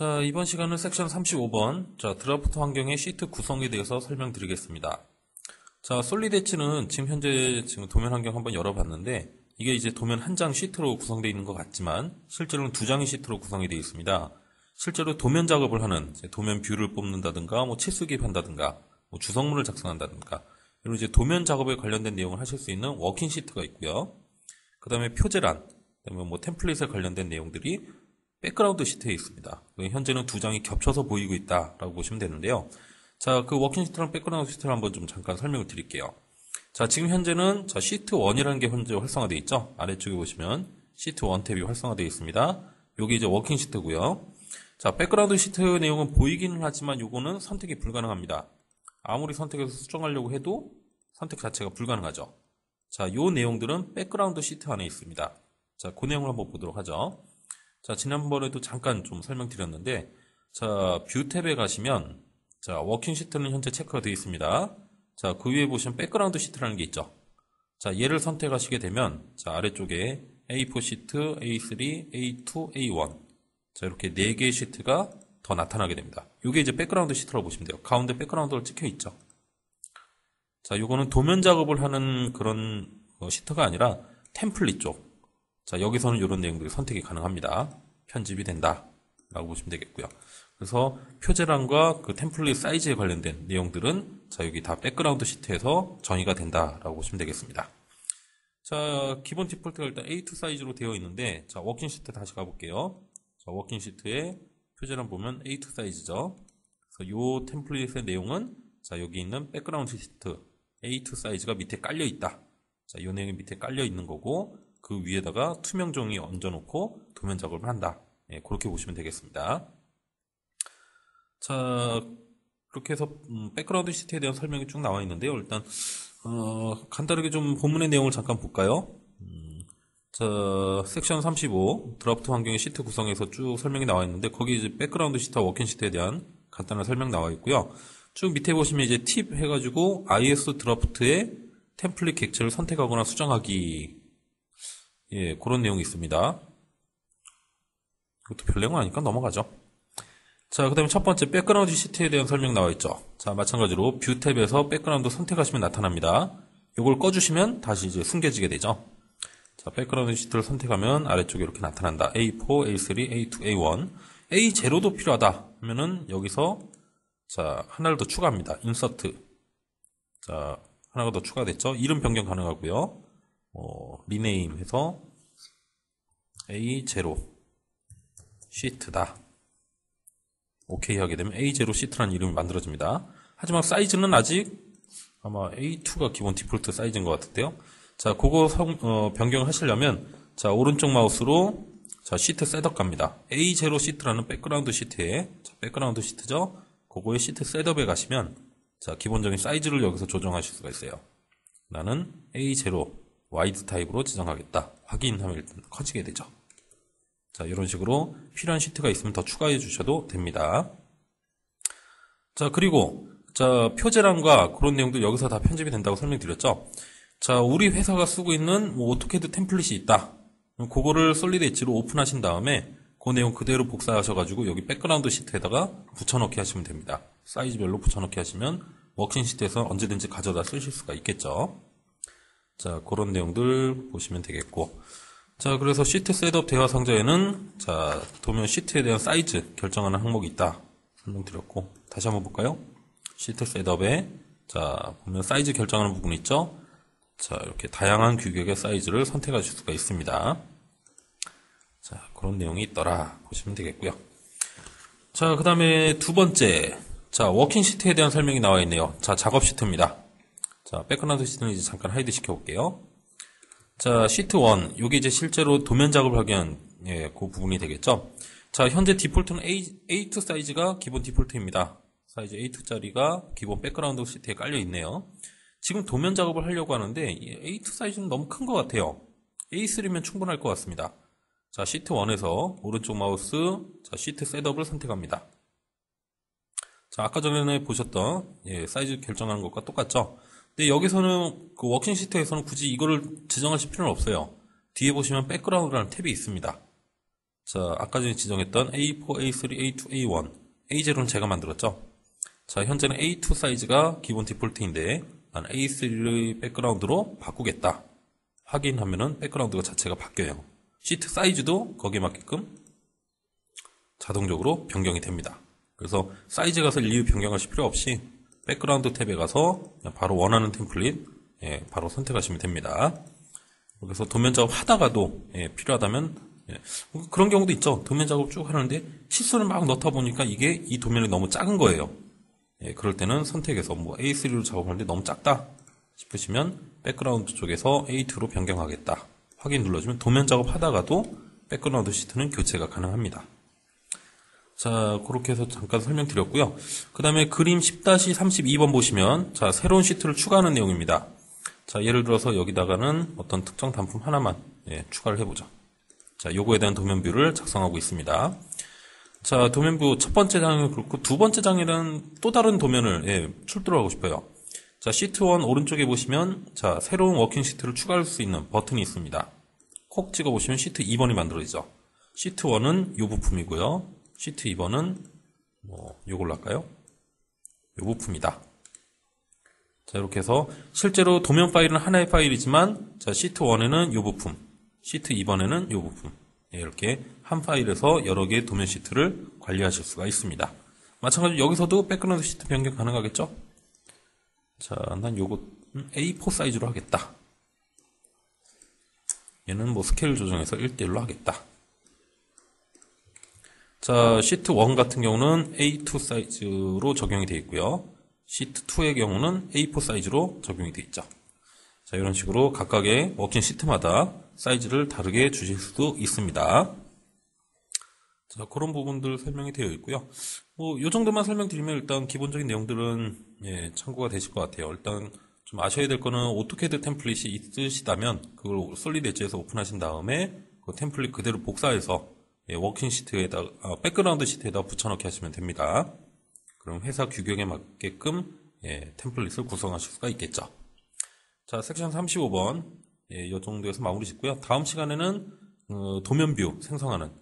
자, 이번 시간은 섹션 35번, 자, 드라프트 환경의 시트 구성에 대해서 설명드리겠습니다. 자, 솔리드 엣지는 지금 현재 지금 도면 환경 한번 열어봤는데, 이게 이제 도면 한 장 시트로 구성되어 있는 것 같지만, 실제로는 두 장의 시트로 구성이 되어 있습니다. 실제로 도면 작업을 하는, 도면 뷰를 뽑는다든가, 뭐 치수기 한다든가, 뭐 주성문을 작성한다든가, 이런 이제 도면 작업에 관련된 내용을 하실 수 있는 워킹 시트가 있고요. 그 다음에 표제란, 그다음에 뭐 템플릿에 관련된 내용들이 백그라운드 시트에 있습니다. 현재는 두 장이 겹쳐서 보이고 있다라고 보시면 되는데요. 자, 그 워킹 시트랑 백그라운드 시트를 한번 좀 잠깐 설명을 드릴게요. 자, 지금 현재는 자, 시트 1이라는 게 현재 활성화되어 있죠. 아래쪽에 보시면 시트 1 탭이 활성화되어 있습니다. 여기 이제 워킹 시트고요. 자, 백그라운드 시트 내용은 보이기는 하지만 요거는 선택이 불가능합니다. 아무리 선택해서 수정하려고 해도 선택 자체가 불가능하죠. 자, 요 내용들은 백그라운드 시트 안에 있습니다. 자, 그 내용을 한번 보도록 하죠. 자, 지난번에도 잠깐 좀 설명드렸는데, 자, 뷰 탭에 가시면, 자, 워킹 시트는 현재 체크가 되어 있습니다. 자, 그 위에 보시면 백그라운드 시트라는 게 있죠. 자, 얘를 선택하시게 되면, 자, 아래쪽에 A4 시트, A3, A2, A1. 자, 이렇게 4개의 시트가 더 나타나게 됩니다. 이게 이제 백그라운드 시트라고 보시면 돼요. 가운데 백그라운드가 찍혀 있죠. 자, 요거는 도면 작업을 하는 그런 어, 시트가 아니라 템플릿 쪽. 자, 여기서는 이런 내용들이 선택이 가능합니다. 편집이 된다. 라고 보시면 되겠고요. 그래서 표제란과 그 템플릿 사이즈에 관련된 내용들은 자, 여기 다 백그라운드 시트에서 정의가 된다라고 보시면 되겠습니다. 자, 기본 디폴트가 일단 A2 사이즈로 되어 있는데, 자, 워킹 시트 다시 가볼게요. 자, 워킹 시트에 표제란 보면 A2 사이즈죠. 그래서 요 템플릿의 내용은 자, 여기 있는 백그라운드 시트 A2 사이즈가 밑에 깔려 있다. 자, 요 내용이 밑에 깔려 있는 거고, 그 위에다가 투명 종이 얹어놓고 도면 작업을 한다. 예, 그렇게 보시면 되겠습니다. 자, 그렇게 해서 음, 백그라운드 시트에 대한 설명이 쭉 나와 있는데요. 일단 어, 간단하게 좀 본문의 내용을 잠깐 볼까요? 음, 자, 섹션 35 드라프트 환경의 시트 구성에서 쭉 설명이 나와 있는데 거기 이제 백그라운드 시트와 워킹 시트에 대한 간단한 설명 나와 있고요. 쭉 밑에 보시면 이제 팁 해가지고 IS 드라프트의 템플릿 객체를 선택하거나 수정하기 예, 그런 내용이 있습니다. 이것도 별 내용 아니까 넘어가죠. 자, 그 다음에 첫 번째 백그라운드 시트에 대한 설명 나와 있죠. 자, 마찬가지로 뷰 탭에서 백그라운드 선택하시면 나타납니다. 이걸 꺼주시면 다시 이제 숨겨지게 되죠. 자, 백그라운드 시트를 선택하면 아래쪽에 이렇게 나타난다. A4, A3, A2, A1. A0도 필요하다 하면은 여기서 자, 하나를 더 추가합니다. 인서트. 자, 하나가 더 추가됐죠. 이름 변경 가능하고요. 어, 리네임 해서 A0 시트다. 오케이 하게 되면 A0 시트라는 이름이 만들어집니다. 하지만 사이즈는 아직 아마 A2가 기본 디폴트 사이즈인 것 같은데요. 자, 그거 성, 어, 변경을 하시려면 자, 오른쪽 마우스로 자, 시트 셋업 갑니다. A0 시트라는 백그라운드 시트에 자, 백그라운드 시트죠. 그거의 시트 셋업에 가시면 자, 기본적인 사이즈를 여기서 조정하실 수가 있어요. 나는 A0 와이드 타입으로 지정하겠다. 확인하면 일단 커지게 되죠. 자, 이런 식으로 필요한 시트가 있으면 더 추가해 주셔도 됩니다. 자, 그리고 자, 표제란과 그런 내용도 여기서 다 편집이 된다고 설명드렸죠. 자, 우리 회사가 쓰고 있는 뭐 오토캐드 템플릿이 있다. 그거를 솔리드 엣지로 오픈하신 다음에 그 내용 그대로 복사하셔가지고 여기 백그라운드 시트에다가 붙여넣기 하시면 됩니다. 사이즈별로 붙여넣기 하시면 워킹 시트에서 언제든지 가져다 쓰실 수가 있겠죠. 자, 그런 내용들 보시면 되겠고. 자, 그래서 시트 셋업 대화 상자에는 자, 도면 시트에 대한 사이즈 결정하는 항목이 있다. 설명드렸고. 다시 한번 볼까요? 시트 셋업에 자, 보면 사이즈 결정하는 부분 있죠? 자, 이렇게 다양한 규격의 사이즈를 선택하실 수가 있습니다. 자, 그런 내용이 있더라. 보시면 되겠고요. 자, 그 다음에 두 번째. 자, 워킹 시트에 대한 설명이 나와 있네요. 자, 작업 시트입니다. 자, 백그라운드 시트는 이제 잠깐 하이드 시켜볼게요. 자, 시트 1. 요게 이제 실제로 도면 작업을 하기 위한, 예, 그 부분이 되겠죠. 자, 현재 디폴트는 A, A2 사이즈가 기본 디폴트입니다. 사이즈 A2짜리가 기본 백그라운드 시트에 깔려 있네요. 지금 도면 작업을 하려고 하는데, A2 사이즈는 너무 큰 것 같아요. A3면 충분할 것 같습니다. 자, 시트 1에서 오른쪽 마우스, 자, 시트 셋업을 선택합니다. 자, 아까 전에 보셨던, 예, 사이즈 결정하는 것과 똑같죠? 근데 여기서는 그 워킹 시트에서는 굳이 이거를 지정하실 필요는 없어요. 뒤에 보시면 백그라운드라는 탭이 있습니다. 자, 아까 전에 지정했던 A4, A3, A2, A1, A0는 제가 만들었죠. 자, 현재는 A2 사이즈가 기본 디폴트인데 난 A3의 백그라운드로 바꾸겠다. 확인하면은 백그라운드가 자체가 바뀌어요. 시트 사이즈도 거기에 맞게끔 자동적으로 변경이 됩니다. 그래서 사이즈 가서 일일이 변경하실 필요 없이 백그라운드 탭에 가서 바로 원하는 템플릿 예, 바로 선택하시면 됩니다. 그래서 도면 작업 하다가도 예, 필요하다면 예, 그런 경우도 있죠. 도면 작업 쭉 하는데 치수를 막 넣다 보니까 이게 이 도면이 너무 작은 거예요. 예, 그럴 때는 선택해서 뭐 A3로 작업하는데 너무 작다 싶으시면 백그라운드 쪽에서 A2로 변경하겠다. 확인 눌러주면 도면 작업 하다가도 백그라운드 시트는 교체가 가능합니다. 자, 그렇게 해서 잠깐 설명드렸고요. 그 다음에 그림 10-32번 보시면, 자, 새로운 시트를 추가하는 내용입니다. 자, 예를 들어서 여기다가는 어떤 특정 단품 하나만 예, 추가를 해보죠. 자, 요거에 대한 도면뷰를 작성하고 있습니다. 자, 도면뷰 첫 번째 장이 그렇고, 두 번째 장에는 또 다른 도면을 예, 출두를 하고 싶어요. 자, 시트 1 오른쪽에 보시면, 자, 새로운 워킹 시트를 추가할 수 있는 버튼이 있습니다. 콕 찍어 보시면 시트 2번이 만들어지죠. 시트 1은 이 부품이고요. 시트 2번은 뭐 요걸로 할까요? 요 부품이다. 자 이렇게 해서 실제로 도면 파일은 하나의 파일이지만 자 시트 1에는 요 부품, 시트 2번에는 요 부품 예, 이렇게 한 파일에서 여러 개의 도면 시트를 관리하실 수가 있습니다. 마찬가지로 여기서도 백그라운드 시트 변경 가능하겠죠? 자, 난 요거 A4 사이즈로 하겠다. 얘는 뭐 스케일 조정해서 1대1로 하겠다. 자, 시트 1 같은 경우는 A2 사이즈로 적용이 되어 있고요. 시트 2의 경우는 A4 사이즈로 적용이 되어 있죠. 자, 이런 식으로 각각의 워킹 시트마다 사이즈를 다르게 주실 수도 있습니다. 자, 그런 부분들 설명이 되어 있고요. 뭐, 요 정도만 설명드리면 일단 기본적인 내용들은 예, 참고가 되실 것 같아요. 일단 좀 아셔야 될 거는 오토캐드 템플릿이 있으시다면 그걸 솔리드 엣지에서 오픈하신 다음에 그 템플릿 그대로 복사해서 예, 워킹 시트에다 아, 백그라운드 시트에다 붙여넣기 하시면 됩니다. 그럼 회사 규격에 맞게끔 예, 템플릿을 구성하실 수가 있겠죠. 자, 섹션 35번 예, 이 정도에서 마무리 짓고요. 다음 시간에는 어, 도면뷰 생성하는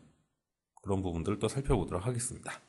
그런 부분들을 또 살펴보도록 하겠습니다.